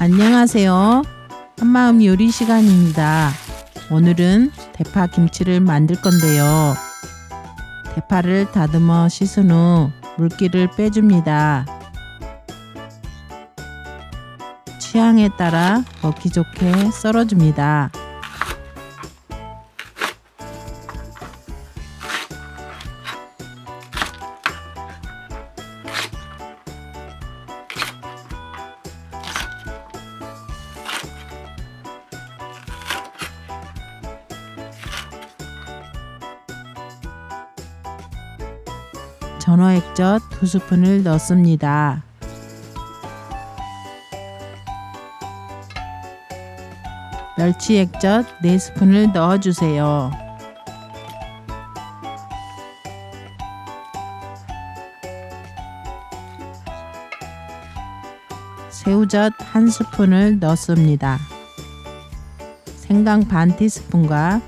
안녕하세요. 한마음 요리 시간입니다. 오늘은 대파 김치를 만들 건데요. 대파를 다듬어 씻은 후 물기를 빼줍니다. 취향에 따라 먹기 좋게 썰어줍니다. 전어 액젓 2스푼을 넣습니다. 멸치 액젓 4스푼을 넣어주세요. 새우젓 1스푼을 넣습니다. 생강 반 티스푼과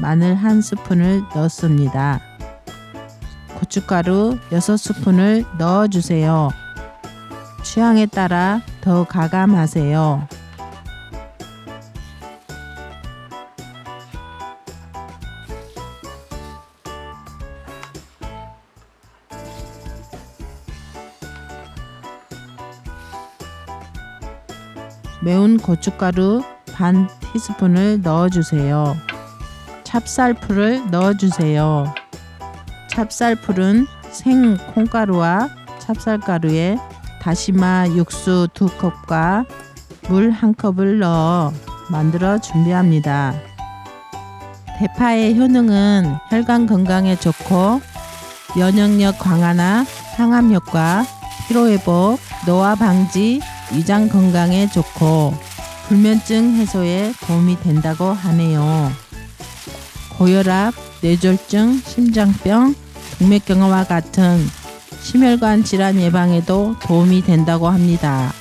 마늘 1스푼을 넣습니다. 고춧가루 6스푼을 넣어주세요. 취향에 따라 더 가감하세요. 매운 고춧가루 반 티스푼을 넣어주세요. 찹쌀풀을 넣어주세요. 찹쌀풀은 생 콩가루와 찹쌀가루에 다시마 육수 두 컵과 물 한 컵을 넣어 만들어 준비합니다. 대파의 효능은 혈관 건강에 좋고 면역력 강화나 항암 효과, 피로 회복, 노화 방지, 위장 건강에 좋고 불면증 해소에 도움이 된다고 하네요. 고혈압, 뇌졸중, 심장병, 동맥경화와 같은 심혈관 질환 예방에도 도움이 된다고 합니다.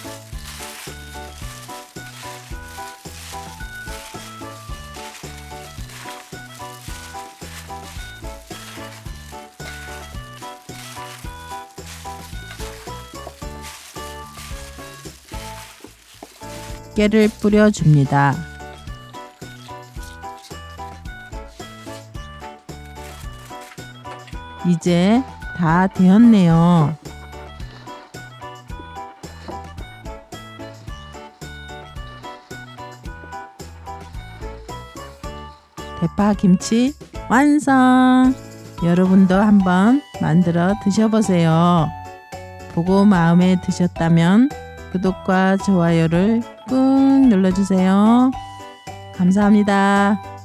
깨를 뿌려줍니다. 이제 다 되었네요. 대파 김치 완성! 여러분도 한번 만들어 드셔보세요. 보고 마음에 드셨다면 구독과 좋아요를 꾹 눌러주세요. 감사합니다.